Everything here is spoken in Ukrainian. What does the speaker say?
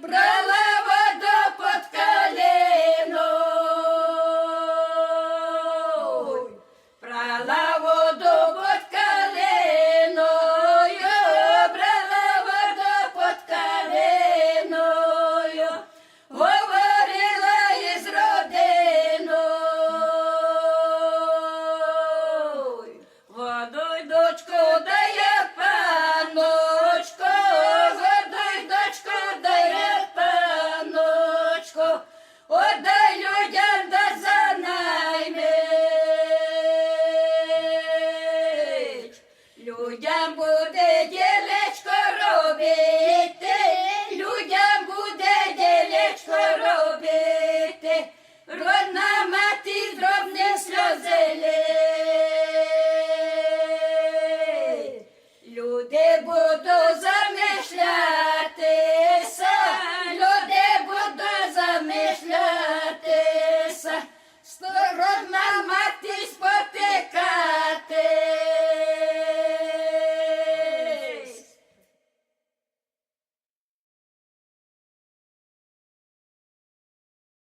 Bravo! Людям буде ділечко робити, людям буде ділечко робити, родна мати дробне сльозили. Люди будуть